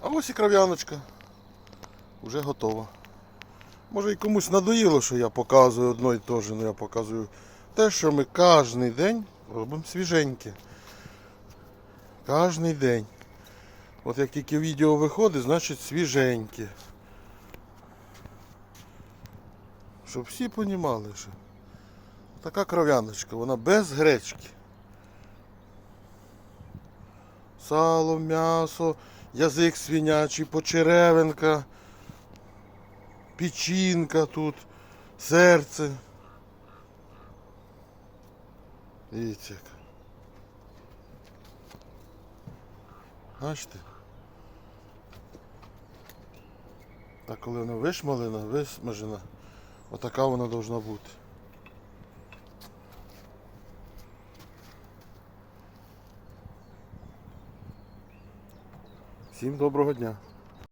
А ось і кров'яночка. Уже готова. Може і комусь надоїло, що я показую одно і те ж, але я показую те, що ми кожен день робимо свіженьке. Кожний день. От як тільки відео виходить, значить свіженьке. Щоб всі розуміли, що така кров'яночка, вона без гречки. Сало, м'ясо, язик свинячий, почеревинка, печінка тут, серце. Дивіться. Бачите? А коли вона вишмалена, висмажена, отака вона должна бути. Всім доброго дня.